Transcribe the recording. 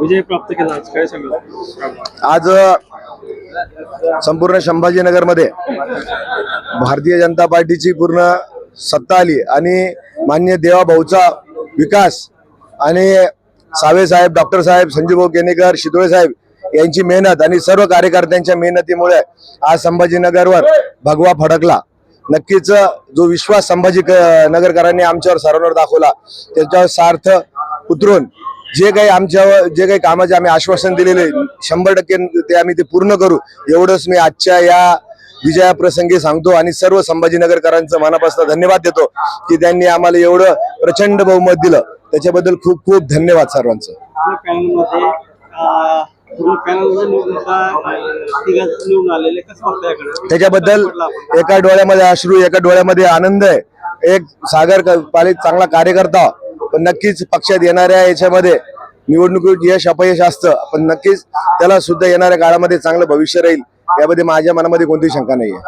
विजय प्राप्त केला आज काय सांगा आज संपूर्ण संभाजीनगरमध्ये भारतीय जनता पार्टीची पूर्ण सत्ता आली आणि मान्य देवाभाऊचा विकास आणि सावे साहेब डॉक्टर साहेब संजीवभाऊ केनेकर शितोळे साहेब यांची मेहनत आणि सर्व कार्यकर्त्यांच्या मेहनतीमुळे आज संभाजीनगरवर भगवा फडकला. नक्कीच जो विश्वास संभाजी नगरकरांनी आमच्यावर सर्वांवर दाखवला त्याच्यावर सार्थ उतरून जे काही आमच्यावर जे काही कामाचे आम्ही आश्वासन दिलेले शंभर टक्के ते आम्ही ते पूर्ण करू. एवढंच मी आजच्या या विजयाप्रसंगी सांगतो आणि सर्व संभाजीनगरकरांचं मनापासून धन्यवाद देतो की त्यांनी आम्हाला एवढं प्रचंड बहुमत दिलं. त्याच्याबद्दल खूप खूप धन्यवाद सर्वांचं. त्याच्याबद्दल एका डोळ्यामध्ये अश्रू एका डोळ्यामध्ये आनंद आहे. एक सागर क- पालित चांगला कार्यकर्ता पण नक्कीच पक्षात येणाऱ्या याच्यामध्ये निवडणुकीत यश अपयश असतं. पण नक्कीच त्याला सुद्धा येणाऱ्या काळामध्ये चांगलं भविष्य राहील. यामध्ये माझ्या मनामध्ये कोणतीही शंका नाहीये.